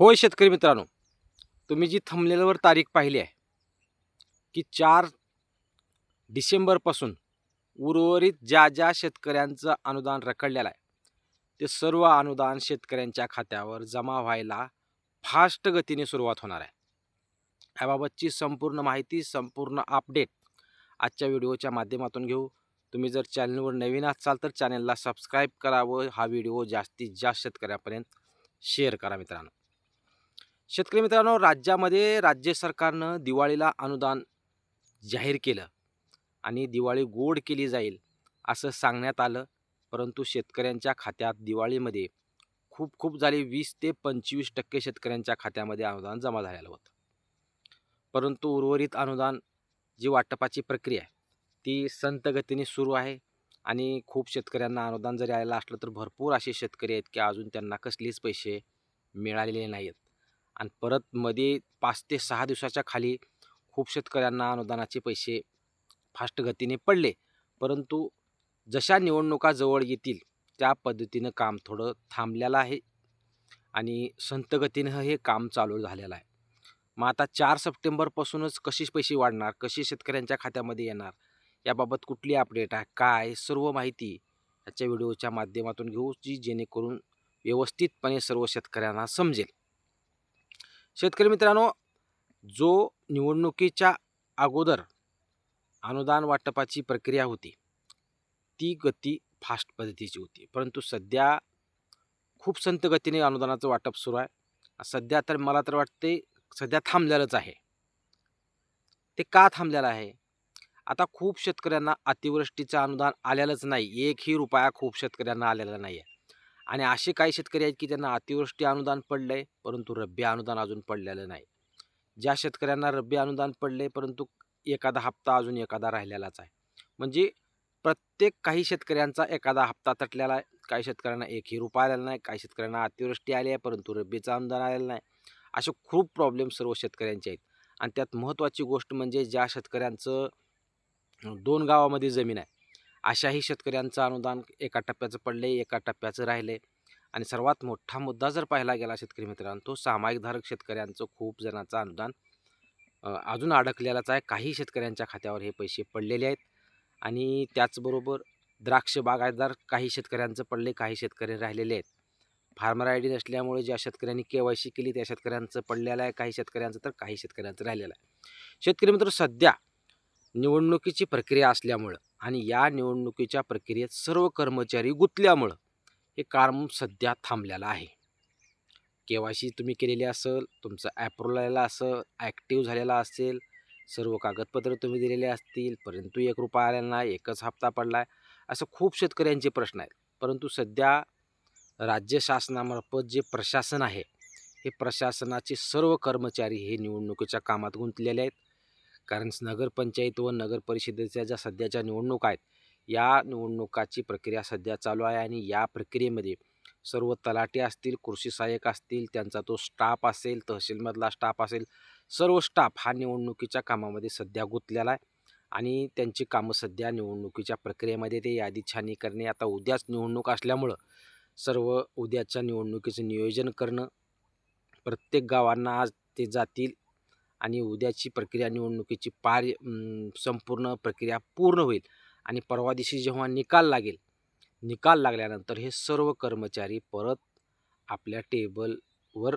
होय शेतकरी मित्रांनो तुम्ही जी थंबनेलवर तारीख पाहिली आहे की चार डिसेंबरपासून उर्वरित ज्या ज्या शेतकऱ्यांचं अनुदान रखडलेलं आहे ते सर्व अनुदान शेतकऱ्यांच्या खात्यावर जमा व्हायला फास्ट गतीने सुरुवात होणार आहे. याबाबतची संपूर्ण माहिती संपूर्ण अपडेट आजच्या व्हिडिओच्या माध्यमातून घेऊ. तुम्ही जर चॅनलवर नवीन असाल तर चॅनलला सबस्क्राईब करावं हा व्हिडिओ जास्तीत जास्त शेतकऱ्यापर्यंत शेअर करा मित्रांनो. शेतकरी मित्रांनो राज्यामध्ये राज्य सरकारनं दिवाळीला अनुदान जाहीर केलं आणि दिवाळी गोड केली जाईल असं सांगण्यात आलं. परंतु शेतकऱ्यांच्या खात्यात दिवाळीमध्ये खूप खूप झाली वीस ते पंचवीस टक्के शेतकऱ्यांच्या खात्यामध्ये अनुदान जमा झालेलं होतं. परंतु उर्वरित अनुदान जी वाटपाची प्रक्रिया आहे ती संत गतीने सुरू आहे आणि खूप शेतकऱ्यांना अनुदान जरी आलेलं असलं तर भरपूर असे शेतकरी आहेत की अजून त्यांना कसलेच पैसे मिळालेले नाही आहेत आणि परत मध्ये पाच ते सहा दिवसाच्या खाली खूप शेतकऱ्यांना अनुदानाचे पैसे फास्ट गतीने पडले. परंतु जशा निवडणुका जवळ येतील त्या पद्धतीनं काम थोडं थांबलेलं आहे आणि संत गतीनं हे काम चालू झालेलं आहे. मग आता चार सप्टेंबरपासूनच कशी पैसे वाढणार कशी शेतकऱ्यांच्या खात्यामध्ये येणार याबाबत कुठली अपडेट आहे काय सर्व माहिती याच्या व्हिडिओच्या माध्यमातून घेऊ जी जेणेकरून व्यवस्थितपणे सर्व शेतकऱ्यांना समजेल. शेतकरी मित्रांनो जो निवडणुकीच्या अगोदर अनुदान वाटपाची प्रक्रिया होती ती गती फास्ट पद्धतीची होती. परंतु सध्या खूप संत गतीने अनुदानाचं वाटप सुरू आहे. सध्या तर मला तर वाटते सध्या थांबलेलंच आहे. ते का थांबलेलं आहे? आता खूप शेतकऱ्यांना अतिवृष्टीचं अनुदान आलेलंच नाही. एकही रुपया खूप शेतकऱ्यांना आलेला नाही आहे आणि असे काही शेतकरी आहेत की त्यांना अतिवृष्टी अनुदान पडलं आहे परंतु रब्बी अनुदान अजून पडलेलं नाही. ज्या शेतकऱ्यांना रब्बी अनुदान पडले परंतु एखादा हप्ता अजून एखादा राहिलेलाच आहे. म्हणजे प्रत्येक काही शेतकऱ्यांचा एखादा हप्ता तटलेला आहे काही शेतकऱ्यांना एकही रुपया आलेला नाही काही शेतकऱ्यांना अतिवृष्टी आली आहे परंतु रब्बीचं अनुदान आलेलं नाही. असे खूप प्रॉब्लेम सर्व शेतकऱ्यांचे आहेत. आणि त्यात महत्त्वाची गोष्ट म्हणजे ज्या शेतकऱ्यांचं दोन गावामध्ये जमीन आहे अशाही शेतकऱ्यांचं अनुदान एका टप्प्याचं पडले एका टप्प्याचं राहिले. आणि सर्वात मोठा मुद्दा जर पाहिला गेला शेतकरी मित्रांनो तो सामायिक धारक शेतकऱ्यांचं खूप जणांचं अनुदान अजून अडकलेलाच आहे. काही शेतकऱ्यांच्या खात्यावर हे पैसे पडलेले आहेत. आणि त्याचबरोबर द्राक्ष बागायतदार काही शेतकऱ्यांचं पडले काही शेतकरी राहिलेले आहेत. फार्मर आय डी नसल्यामुळे ज्या शेतकऱ्यांनी के वाय सी केली त्या शेतकऱ्यांचं पडलेलं आहे. काही शेतकऱ्यांचं तर काही शेतकऱ्यांचं राहिलेलं आहे. शेतकरी मित्र सध्या निवडणुकीची प्रक्रिया असल्यामुळं आणि या निवडणुकीच्या प्रक्रियेत सर्व कर्मचारी गुंतल्यामुळं हे काम सध्या थांबलेलं आहे. के वाय सी तुम्ही केलेली असेल तुमचं ॲप्रूव्हल आलेलं असेल ॲक्टिव्ह झालेला असेल सर्व कागदपत्र तुम्ही दिलेले असतील परंतु एक रुपया आलेला नाही एकच हप्ता पडला आहे असं खूप शेतकऱ्यांचे प्रश्न आहेत. परंतु सध्या राज्य शासनामार्फत जे प्रशासन आहे हे प्रशासनाचे सर्व कर्मचारी हे निवडणुकीच्या कामात गुंतलेले आहेत. कारण नगरपंचायत व नगर परिषदेच्या ज्या सध्याच्या निवडणुका आहेत या निवडणुकाची प्रक्रिया सध्या चालू आहे आणि या प्रक्रियेमध्ये सर्व तलाटे असतील कृषी सहाय्यक असतील त्यांचा तो स्टाफ असेल तहसीलमधला स्टाफ असेल सर्व स्टाफ हा निवडणुकीच्या कामामध्ये सध्या गुंतलेला आहे आणि त्यांची कामं सध्या निवडणुकीच्या प्रक्रियेमध्ये ते यादी छानी करणे आता उद्याच निवडणूक असल्यामुळं सर्व उद्याच्या निवडणुकीचं नियोजन करणं प्रत्येक गावांना आज ते जातील आणि उद्याची प्रक्रिया निवडणुकीची पार संपूर्ण प्रक्रिया पूर्ण होईल. आणि परवा दिवशी जेव्हा निकाल लागेल निकाल लागल्यानंतर हे सर्व कर्मचारी परत आपल्या टेबलवर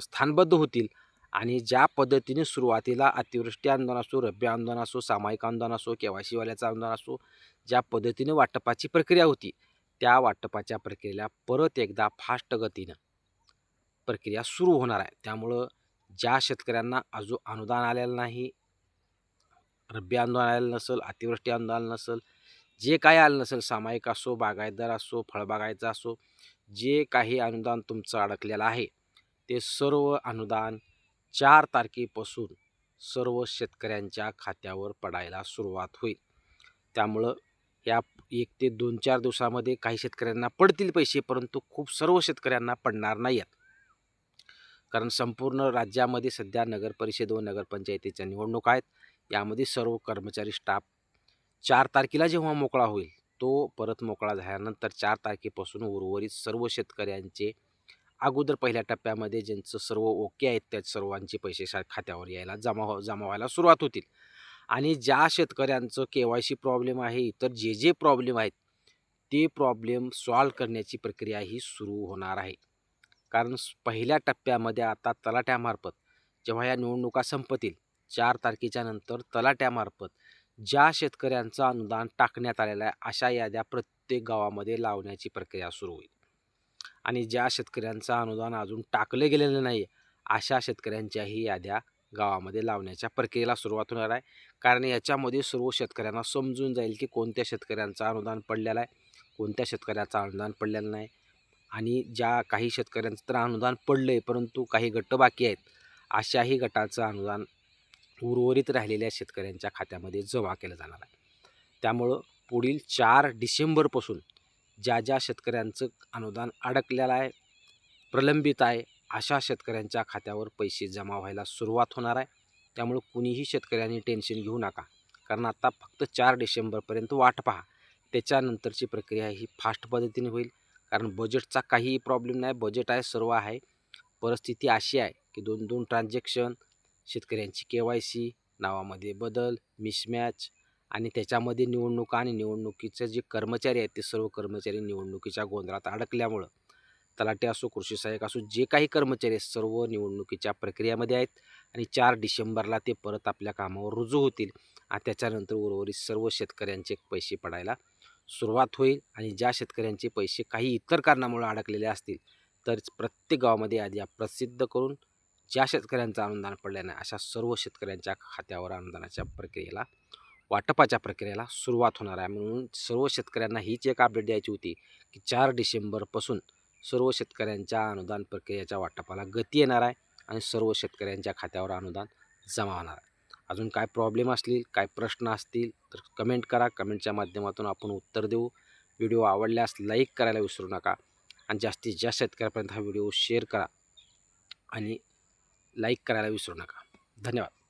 स्थानबद्ध होतील. आणि ज्या पद्धतीने सुरुवातीला अतिवृष्टी आंदोलन असो रब्बी आंदोलन असो सामायिक आंदोलन असो के वाय सीवाल्याचं आंदोलन असो ज्या पद्धतीने वाटपाची प्रक्रिया होती त्या वाटपाच्या प्रक्रियेला परत एकदा फास्ट गतीनं प्रक्रिया सुरू होणार आहे. त्यामुळं ज्या शेतकऱ्यांना अजून अनुदान आलेलं नाही रब्बी आंदोलन आलेलं नसेल अतिवृष्टी आंदोलन नसेल जे काही आलं नसेल सामायिक असो बागायतदार असो फळबागायचा असो जे काही अनुदान तुमचं अडकलेलं आहे ते सर्व अनुदान चार तारखेपासून सर्व शेतकऱ्यांच्या खात्यावर पडायला सुरुवात होईल. त्यामुळं या एक ते दोन चार दिवसामध्ये काही शेतकऱ्यांना पडतील पैसे परंतु खूप सर्व शेतकऱ्यांना पडणार नाही आहेत कारण संपूर्ण राज्यामध्ये सध्या नगरपरिषद व नगरपंचायतीच्या निवडणूक आहेत. यामध्ये सर्व कर्मचारी स्टाफ चार तारखेला जेव्हा मोकळा होईल तो परत मोकळा झाल्यानंतर चार तारखेपासून उर्वरित सर्व शेतकऱ्यांचे अगोदर पहिल्या टप्प्यामध्ये ज्यांचं सर्व ओके आहेत त्या सर्वांचे पैसे शा खात्यावर यायला जमा हो जमा व्हायला सुरुवात होतील. आणि ज्या शेतकऱ्यांचं के वाय सी प्रॉब्लेम आहे इतर जे जे प्रॉब्लेम आहेत ते प्रॉब्लेम सॉल्व करण्याची प्रक्रिया ही सुरू होणार आहे. कारण पहिल्या टप्प्यामध्ये आता तलाट्यामार्फत जेव्हा या निवडणुका संपतील चार तारखेच्या नंतर तलाट्यामार्फत ज्या शेतकऱ्यांचं अनुदान टाकण्यात आलेलं आहे अशा याद्या प्रत्येक गावामध्ये लावण्याची प्रक्रिया सुरू होईल. आणि ज्या शेतकऱ्यांचं अनुदान अजून टाकलं गेलेलं नाही अशा शेतकऱ्यांच्याही याद्या गावामध्ये लावण्याच्या प्रक्रियेला सुरुवात होणार आहे. कारण याच्यामध्ये सर्व शेतकऱ्यांना समजून जाईल की कोणत्या शेतकऱ्यांचं अनुदान पडलेलं आहे कोणत्या शेतकऱ्याचं अनुदान पडलेलं नाही. आणि ज्या काही शेतकऱ्यांचं तर अनुदान पडलं आहे परंतु काही गट बाकी आहेत अशाही गटाचं अनुदान उर्वरित राहिलेल्या शेतकऱ्यांच्या खात्यामध्ये जमा केलं जाणार आहे. त्यामुळं पुढील चार डिसेंबरपासून ज्या ज्या शेतकऱ्यांचं अनुदान अडकलेलं आहे प्रलंबित आहे अशा शेतकऱ्यांच्या खात्यावर पैसे जमा व्हायला सुरुवात होणार आहे. त्यामुळं कुणीही शेतकऱ्यांनी टेन्शन घेऊ नका कारण आता फक्त चार डिसेंबरपर्यंत वाट पहा. त्याच्यानंतरची प्रक्रिया ही फास्ट पद्धतीने होईल. कारण बजेटचा काहीही प्रॉब्लेम नाही. बजेट आहे सर्व आहे. परिस्थिती अशी आहे की दोन दोन ट्रान्झॅक्शन शेतकऱ्यांची के वाय सी नावामध्ये बदल मिसमॅच आणि त्याच्यामध्ये निवडणुका आणि निवडणुकीचे जे कर्मचारी आहेत ते सर्व कर्मचारी निवडणुकीच्या गोंधळात अडकल्यामुळं तलाटे असो कृषी सहाय्यक असो जे काही कर्मचारी आहेत सर्व निवडणुकीच्या प्रक्रियेमध्ये आहेत आणि चार डिसेंबरला ते परत आपल्या कामावर रुजू होतील आणि त्याच्यानंतर उर्वरित सर्व शेतकऱ्यांचे पैसे पडायला सुरुवात होईल आणि ज्या शेतकऱ्यांचे पैसे काही इतर कारणामुळे अडकलेले असतील तर प्रत्येक गावामध्ये यादी प्रसिद्ध करून ज्या शेतकऱ्यांचं अनुदान पडलं नाही अशा सर्व शेतकऱ्यांच्या खात्यावर अनुदानाच्या प्रक्रियेला वाटपाच्या प्रक्रियेला सुरुवात होणार आहे. म्हणून सर्व शेतकऱ्यांना हीच एक अपडेट द्यायची होती की चार डिसेंबरपासून सर्व शेतकऱ्यांच्या अनुदान प्रक्रियेच्या वाटपाला गती येणार आहे आणि सर्व शेतकऱ्यांच्या खात्यावर अनुदान जमा होणार आहे. अजून काय प्रॉब्लेम असतील काय प्रश्न असतील तर कमेंट करा. कमेंटच्या माध्यमातून आपण उत्तर देऊ. व्हिडिओ आवडल्यास लाईक करायला विसरू नका. आणि जास्तीत जास्त शेतकऱ्यापर्यंत हा व्हिडिओ शेअर करा. आणि लाईक करायला विसरू नका. धन्यवाद.